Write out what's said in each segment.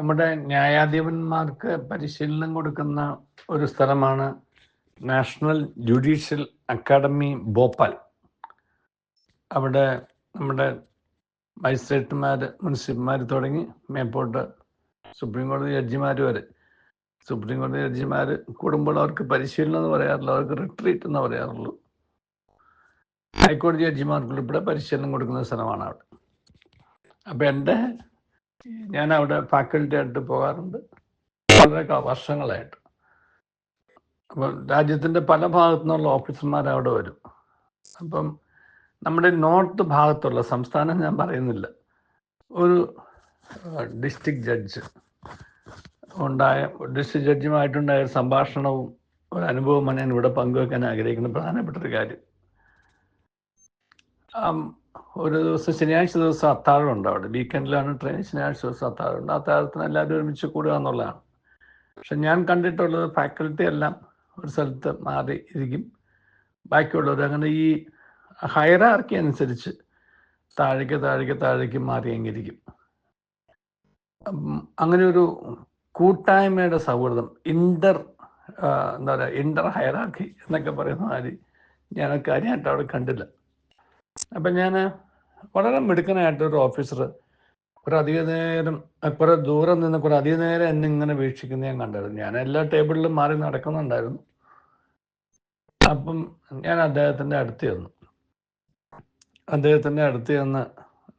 നമ്മുടെ ന്യായാധിപന്മാർക്ക് പരിശീലനം കൊടുക്കുന്ന ഒരു സ്ഥലമാണ് നാഷണൽ ജുഡീഷ്യൽ അക്കാഡമി ഭോപ്പാൽ. അവിടെ നമ്മുടെ മജിസ്ട്രേറ്റുമാർ മുനിസിപ്പൽമാർ തുടങ്ങി മേപ്പോട്ട് സുപ്രീം കോടതി ജഡ്ജിമാർ വരെ. സുപ്രീം കോടതി ജഡ്ജിമാർ കൂടുമ്പോൾ അവർക്ക് പരിശീലനം എന്ന് പറയാറില്ല അവർക്ക് റിട്രീറ്റ് എന്ന് പറയാറുള്ളൂ. ഹൈക്കോടതി ജഡ്ജിമാർക്ക് ഉൾപ്പെടെ പരിശീലനം കൊടുക്കുന്ന സ്ഥലമാണ് അവിടെ. അപ്പം എന്റെ ഞാൻ അവിടെ ഫാക്കൽറ്റി ആയിട്ട് പോകാറുണ്ട്. വളരെ വർഷങ്ങളായിട്ട്. അപ്പം രാജ്യത്തിന്റെ പല ഭാഗത്തു നിന്നുള്ള ഓഫീസർമാർ അവിടെ വരും. അപ്പം നമ്മുടെ നോർത്ത് ഭാഗത്തുള്ള സംസ്ഥാനം ഞാൻ പറയുന്നില്ല. ഒരു ഡിസ്ട്രിക്ട് ജഡ്ജ് ഉണ്ടായ ഡിസ്ട്രിക്ട് ജഡ്ജുമായിട്ടുണ്ടായ ഒരു സംഭാഷണവും ഒരു അനുഭവമാണ് ഞാൻ ഇവിടെ പങ്കുവെക്കാൻ ആഗ്രഹിക്കുന്ന പ്രധാനപ്പെട്ട ഒരു കാര്യം ഒരു ദിവസം ശനിയാഴ്ച ദിവസം അത്താഴം ഉണ്ട് അവിടെ. വീക്കെൻഡിലാണ് ട്രെയിൻ ശനിയാഴ്ച ദിവസം അത്താഴം ഉണ്ട് അത്താഴത്തിന് എല്ലാവരും ഒരുമിച്ച് കൂടുക എന്നുള്ളതാണ്. പക്ഷെ ഞാൻ കണ്ടിട്ടുള്ളത് ഫാക്കൽറ്റി എല്ലാം ഒരു സ്ഥലത്ത് മാറി ഇരിക്കും. ബാക്കിയുള്ളവർ അങ്ങനെ ഈ ഹയറാർക്കി അനുസരിച്ച് താഴേക്ക് താഴേക്ക് താഴേക്ക് മാറി അങ്ങിരിക്കും അങ്ങനെ ഒരു കൂട്ടായ്മയുടെ സൗഹൃദം ഇന്റർ എന്താ പറയുക ഇന്റർ ഹയറാർക്കി എന്നൊക്കെ പറയുന്ന മാതിരി ഞാൻ കാര്യമായിട്ട് അവിടെ കണ്ടില്ല. അപ്പം ഞാൻ വളരെ മിടുക്കനായിട്ട് ഒരു ഓഫീസർ കുറെ അധിക നേരം കുറെ ദൂരം നിന്ന് കുറെ അധിക നേരം എന്നെ ഇങ്ങനെ വീക്ഷിക്കുന്ന ഞാൻ കണ്ടായിരുന്നു. ഞാൻ എല്ലാ ടേബിളിലും മാറി നടക്കുന്നുണ്ടായിരുന്നു. അപ്പം ഞാൻ അദ്ദേഹത്തിന്റെ അടുത്ത് ചെന്നു. അദ്ദേഹത്തിന്റെ അടുത്ത് ചെന്ന്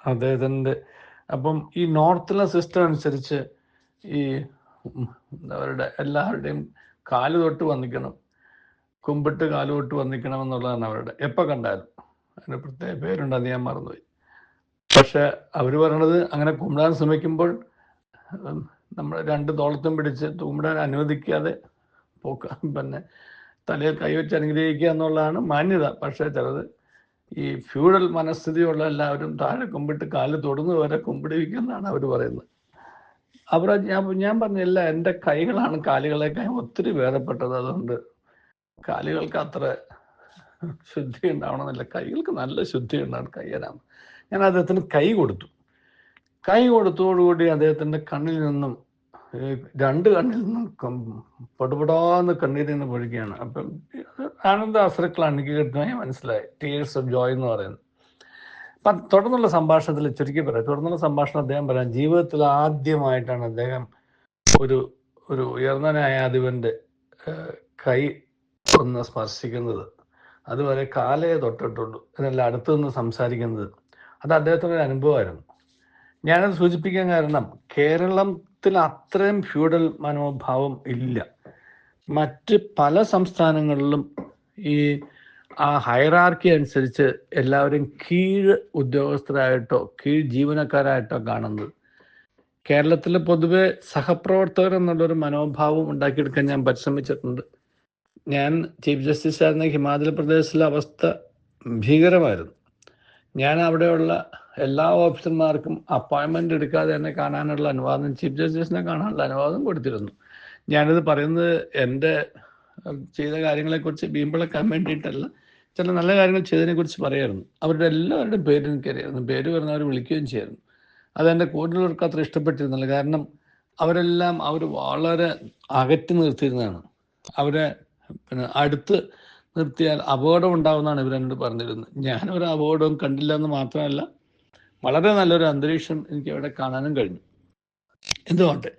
അദ്ദേഹത്തിന്റെ അപ്പം ഈ നോർത്തിലെ സിസ്റ്റം അനുസരിച്ച് ഈ അവരുടെ എല്ലാവരുടെയും കാൽ തൊട്ട് വന്നിക്കണം കുമ്പിട്ട് കാൽ തൊട്ട് വന്നിക്കണം എന്നുള്ളതാണ് അവരുടെ. എപ്പോൾ കണ്ടാലും. അതിന് പ്രത്യേക പേരുണ്ട് അത് ഞാൻ മറന്നുപോയി. പക്ഷെ അവർ പറയണത് അങ്ങനെ കുമ്പിടാൻ ശ്രമിക്കുമ്പോൾ നമ്മൾ രണ്ട് തോളത്തും പിടിച്ച് കുമ്പിടാൻ അനുവദിക്കാതെ പോക്ക. പിന്നെ തലയിൽ കൈവച്ച് അനുഗ്രഹിക്കുക എന്നുള്ളതാണ് മാന്യത. പക്ഷേ ചിലത് ഈ ഫ്യൂഡൽ മനസ്ഥിതിയുള്ള എല്ലാവരും താഴെ കുമ്പിട്ട് കാൽ തൊടുന്നു വരെ കുമ്പിടിവിക്കുന്നതാണ് അവർ പറയുന്നത്. അവർ ഞാൻ ഞാൻ പറഞ്ഞില്ല എന്റെ കൈകളാണ് കാലുകളെക്കാൾ ഒത്തിരി വേറെപ്പെട്ടത് അതുകൊണ്ട് കാലുകൾക്ക് അത്ര ശുദ്ധി ഉണ്ടാവണമെന്നില്ല കൈകൾക്ക് നല്ല ശുദ്ധി ഉണ്ടാവണം കയ്യനാണ് ഞാൻ അദ്ദേഹത്തിന് കൈ കൊടുത്തു. കൈ കൊടുത്തോടുകൂടി അദ്ദേഹത്തിന്റെ കണ്ണിൽ നിന്നും രണ്ട് കണ്ണിൽ നിന്നും പടുപടാന്ന് കണ്ണീരിൽ നിന്ന് പൊഴിക്കുകയാണ്. അപ്പം ആനന്ദ അസ്രക്കളാണ് എനിക്ക് മനസ്സിലായി. ടീയേഴ്സ് ഓഫ് ജോയ് എന്ന് പറയുന്നത്. അപ്പം തുടർന്നുള്ള സംഭാഷണത്തിൽ ചുരുക്കി പറയാം. തുടർന്നുള്ള സംഭാഷണം അദ്ദേഹം പറയാം. ജീവിതത്തിൽ ആദ്യമായിട്ടാണ് അദ്ദേഹം ഒരു ഒരു ഉയർന്ന ന്യായാധിപന്റെ കൈ ഒന്ന് സ്പർശിക്കുന്നത്. അതുവരെ കാലയെ തൊട്ടിട്ടുള്ളൂ. എന്നല്ല അടുത്തു നിന്ന് സംസാരിക്കുന്നത്. അത് അദ്ദേഹത്തിന്റെ ഒരു അനുഭവമായിരുന്നു. ഞാനത് സൂചിപ്പിക്കാൻ കാരണം കേരളത്തിൽ അത്രയും ഫ്യൂഡൽ മനോഭാവം ഇല്ല. മറ്റ് പല സംസ്ഥാനങ്ങളിലും ഈ ആ ഹൈറാർക്കി അനുസരിച്ച് എല്ലാവരും കീഴ് ഉദ്യോഗസ്ഥരായിട്ടോ കീഴ് ജീവനക്കാരായിട്ടോ കാണുന്നത്. കേരളത്തിൽ പൊതുവെ സഹപ്രവർത്തകർ എന്നുള്ളൊരു മനോഭാവം ഉണ്ടാക്കിയെടുക്കാൻ ഞാൻ പരിശ്രമിച്ചിട്ടുണ്ട്. ഞാൻ ചീഫ് ജസ്റ്റിസ് ആയിരുന്ന ഹിമാചൽ പ്രദേശിലെ അവസ്ഥ ഭീകരമായിരുന്നു. ഞാൻ അവിടെയുള്ള എല്ലാ ഓഫീസർമാർക്കും അപ്പോയിൻമെന്റ് എടുക്കാതെ എന്നെ കാണാനുള്ള അനുവാദം ചീഫ് ജസ്റ്റിസിനെ കാണാനുള്ള അനുവാദം കൊടുത്തിരുന്നു. ഞാനിത് പറയുന്നത് എന്റെ ചെയ്ത കാര്യങ്ങളെക്കുറിച്ച് വീമ്പിളക്കാൻ വേണ്ടിയിട്ടല്ല ചില നല്ല കാര്യങ്ങൾ ചെയ്തതിനെ കുറിച്ച് പറയായിരുന്നു. അവരുടെ എല്ലാവരുടെയും പേര് എനിക്കറിയായിരുന്നു. പേര് പറഞ്ഞവർ വിളിക്കുകയും ചെയ്യായിരുന്നു. അതെന്റെ കൂടുതലവർക്ക് അത്ര ഇഷ്ടപ്പെട്ടിരുന്നില്ല. കാരണം അവരെല്ലാം അവർ വളരെ അകറ്റി നിർത്തിയിരുന്നതാണ്. അവരെ പിന്നെ അടുത്ത് നിർത്തിയാൽ അപകടം ഉണ്ടാവുമെന്നാണ് ഇവരെന്നോട് പറഞ്ഞിരുന്നത്. ഞാൻ ഒരു അപകടവും കണ്ടില്ല എന്ന് മാത്രമല്ല വളരെ നല്ലൊരു അന്തരീക്ഷം എനിക്ക് അവിടെ കാണാനും കഴിഞ്ഞു. എന്തുകൊണ്ട്?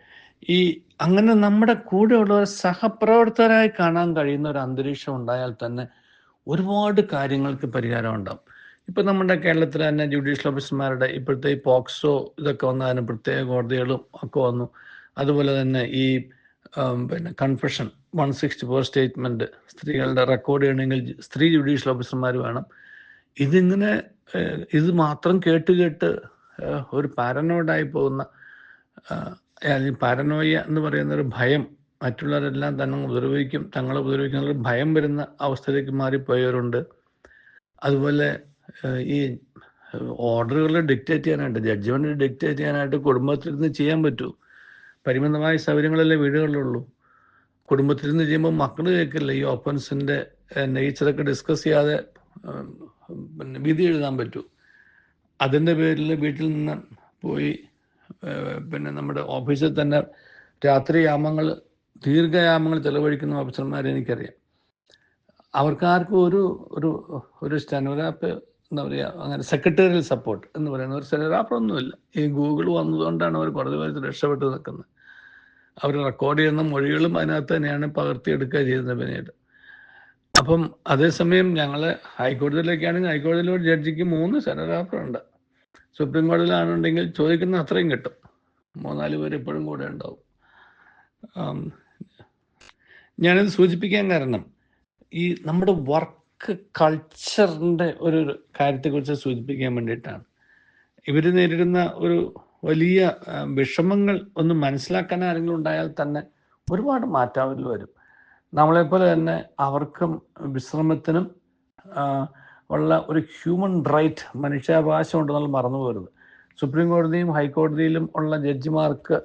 ഈ അങ്ങനെ നമ്മുടെ കൂടെയുള്ളവരെ സഹപ്രവർത്തകരായി കാണാൻ കഴിയുന്ന ഒരു അന്തരീക്ഷം ഉണ്ടായാൽ തന്നെ ഒരുപാട് കാര്യങ്ങൾക്ക് പരിഹാരം ഉണ്ടാവും. ഇപ്പൊ നമ്മുടെ കേരളത്തിൽ തന്നെ ജുഡീഷ്യൽ ഓഫീസർമാരുടെ ഇപ്പോഴത്തെ ഈ പോക്സോ ഇതൊക്കെ വന്നതിന് പ്രത്യേക കോടതികളും ഒക്കെ വന്നു. അതുപോലെ തന്നെ ഈ പിന്നെ confession one sixty four statement സ്ത്രീകളുടെ റെക്കോർഡ് ചെയ്യണമെങ്കിൽ സ്ത്രീ ജുഡീഷ്യൽ ഓഫീസർമാർ വേണം. ഇതിങ്ങനെ ഇത് മാത്രം കേട്ട് കേട്ട് ഒരു പാരനോയിഡായി പോകുന്ന അല്ലെങ്കിൽ പാരനോയ എന്ന് പറയുന്ന ഒരു ഭയം മറ്റുള്ളവരെല്ലാം തന്നെ ഉപദ്രവിക്കും തങ്ങളെ ഉപദ്രവിക്കുന്ന ഭയം വരുന്ന അവസ്ഥയിലേക്ക് മാറിപ്പോയവരുണ്ട്. അതുപോലെ ഈ ഓർഡറുകൾ ഡിക്റ്റേറ്റ് ചെയ്യാനായിട്ട് ജഡ്ജ്മെന്റ് ഡിക്റ്റേറ്റ് ചെയ്യാനായിട്ട് കുടുംബത്തിൽ നിന്ന് ചെയ്യാൻ പറ്റൂ. പരിമിതമായ സൗകര്യങ്ങളല്ലേ വീടുകളിലുള്ളൂ കുടുംബത്തിൽ നിന്ന് ചെയ്യുമ്പോൾ മക്കൾ കേൾക്കില്ല. ഈ ഓപ്പൻസിന്റെ നേച്ചറൊക്കെ ഡിസ്കസ് ചെയ്യാതെ പിന്നെ വിധി എഴുതാൻ പറ്റൂ. അതിന്റെ പേരിൽ വീട്ടിൽ നിന്ന് പോയി പിന്നെ നമ്മുടെ ഓഫീസിൽ തന്നെ രാത്രി യാമങ്ങൾ ദീർഘയാമങ്ങൾ ചെലവഴിക്കുന്ന ഓഫീസർമാരെ എനിക്കറിയാം. അവർക്കാർക്കും ഒരു ഒരു ഒരു സ്റ്റെനോഗ്രാഫ് എന്താ പറയുക അങ്ങനെ സെക്രട്ടേറിയൽ സപ്പോർട്ട് എന്ന് പറയുന്ന ഒരു സ്റ്റെനോഗ്രാഫർ ഈ ഗൂഗിൾ വന്നതുകൊണ്ടാണ് അവർ കുറേ പേര് രക്ഷപ്പെട്ട് നിൽക്കുന്നത്. അവർ റെക്കോർഡ് ചെയ്യുന്ന മൊഴികളും അതിനകത്ത് തന്നെയാണ് പകർത്തിയെടുക്കുക ചെയ്യുന്നത് പിന്നീട്. അപ്പം അതേസമയം ഞങ്ങൾ ഹൈക്കോടതിയിലേക്കാണെങ്കിൽ ഹൈക്കോടതിയിൽ ഒരു ജഡ്ജിക്ക് മൂന്ന് ഉണ്ട്. സുപ്രീം കോടതിയിലാണെന്നുണ്ടെങ്കിൽ ചോദിക്കുന്ന അത്രയും കിട്ടും. മൂന്നാൽ പേര് എപ്പോഴും കൂടെ ഉണ്ടാവും. ഞാനിത് സൂചിപ്പിക്കാൻ കാരണം ഈ നമ്മുടെ വർക്ക് കൾച്ചറിന്റെ ഒരു കാര്യത്തെക്കുറിച്ച് സൂചിപ്പിക്കാൻ വേണ്ടിയിട്ടാണ്. ഇവർ നേരിടുന്ന ഒരു വലിയ വിഷമങ്ങൾ ഒന്ന് മനസ്സിലാക്കാൻ ആരെങ്കിലും ഉണ്ടായാൽ തന്നെ ഒരുപാട് മാറ്റം വരും. നമ്മളെപ്പോലെ തന്നെ അവർക്കും വിശ്രമത്തിനും ഉള്ള ഒരു ഹ്യൂമൻ റൈറ്റ് മനുഷ്യാവകാശം ഉണ്ടെന്നുള്ള മറന്നു പോരുത് സുപ്രീം കോടതിയും ഹൈക്കോടതിയിലും ഉള്ള ജഡ്ജിമാർക്ക്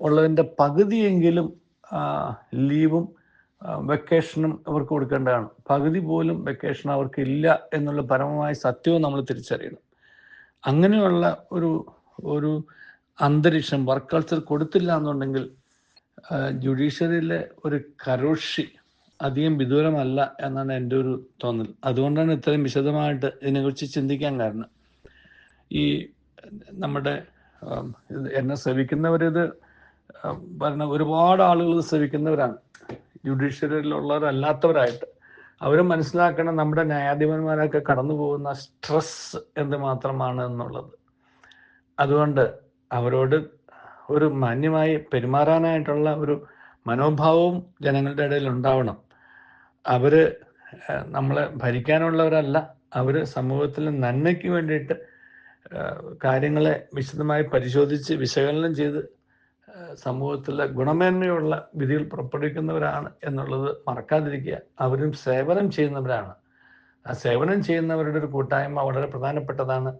ഉള്ളതിന്റെ പകുതിയെങ്കിലും ലീവും വെക്കേഷനും അവർക്ക് കൊടുക്കേണ്ടതാണ്. പകുതി പോലും വെക്കേഷൻ അവർക്ക് ഇല്ല എന്നുള്ള പരമമായ സത്യവും നമ്മൾ തിരിച്ചറിയണം. അങ്ങനെയുള്ള ഒരു ഒരു അന്തരീക്ഷം വർക്ക് കൾച്ചർ കൊടുത്തില്ല എന്നുണ്ടെങ്കിൽ ജുഡീഷ്യറിയിലെ ഒരു കരോഷി അധികം വിദൂരമല്ല എന്നാണ് എന്റെ ഒരു തോന്നൽ. അതുകൊണ്ടാണ് ഇത്രയും വിശദമായിട്ട് ഇതിനെക്കുറിച്ച് ചിന്തിക്കാൻ കാരണം. ഈ നമ്മുടെ എന്നെ ശ്രവിക്കുന്നവരിത് പറഞ്ഞ ഒരുപാട് ആളുകൾ ശ്രവിക്കുന്നവരാണ് ജുഡീഷ്യറിയിലുള്ളവരല്ലാത്തവരായിട്ട് അവർ മനസ്സിലാക്കണം നമ്മുടെ ന്യായാധിപന്മാരൊക്കെ കടന്നു പോകുന്ന സ്ട്രെസ് എന്ത് മാത്രമാണ് എന്നുള്ളത്. അതുകൊണ്ട് അവരോട് ഒരു മാന്യമായി പെരുമാറാനായിട്ടുള്ള ഒരു മനോഭാവവും ജനങ്ങളുടെ ഇടയിൽ ഉണ്ടാവണം. അവർ ഏഹ്, നമ്മളെ ഭരിക്കാനുള്ളവരല്ല അവർ സമൂഹത്തിലെ നന്മയ്ക്ക് വേണ്ടിയിട്ട് കാര്യങ്ങളെ വിശദമായി പരിശോധിച്ച് വിശകലനം ചെയ്ത് സമൂഹത്തിലെ ഗുണമേന്മയുള്ള വിധികൾ പുറപ്പെടുവിക്കുന്നവരാണ് എന്നുള്ളത് മറക്കാതിരിക്കുക. അവരും സേവനം ചെയ്യുന്നവരാണ്. ആ സേവനം ചെയ്യുന്നവരുടെ ഒരു കൂട്ടായ്മ വളരെ പ്രധാനപ്പെട്ടതാണ്.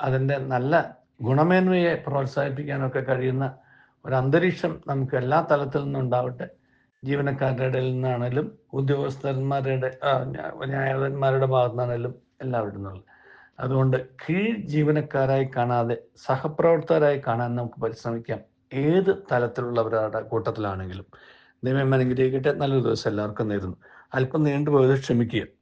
അതിന്റെ നല്ല ഗുണമേന്മയെ പ്രോത്സാഹിപ്പിക്കാനൊക്കെ കഴിയുന്ന ഒരു അന്തരീക്ഷം നമുക്ക് എല്ലാ തലത്തിൽ നിന്നും ഉണ്ടാവട്ടെ. ജീവനക്കാരുടെ ഇടയിൽ നിന്നാണെങ്കിലും ഉദ്യോഗസ്ഥന്മാരുടെ ന്യായന്മാരുടെ ഭാഗത്തു നിന്നാണേലും എല്ലാവരുടെ നിന്നുള്ള. അതുകൊണ്ട് കീഴ് ജീവനക്കാരായി കാണാതെ സഹപ്രവർത്തകരായി കാണാൻ നമുക്ക് പരിശ്രമിക്കാം. ഏത് തലത്തിലുള്ളവരുടെ കൂട്ടത്തിലാണെങ്കിലും ദൈവം അനുഗ്രഹിക്കട്ടെ. നല്ലൊരു ദിവസം എല്ലാവർക്കും നേരുന്നു. അല്പം നീണ്ടുപോയത് ക്ഷമിക്കുക.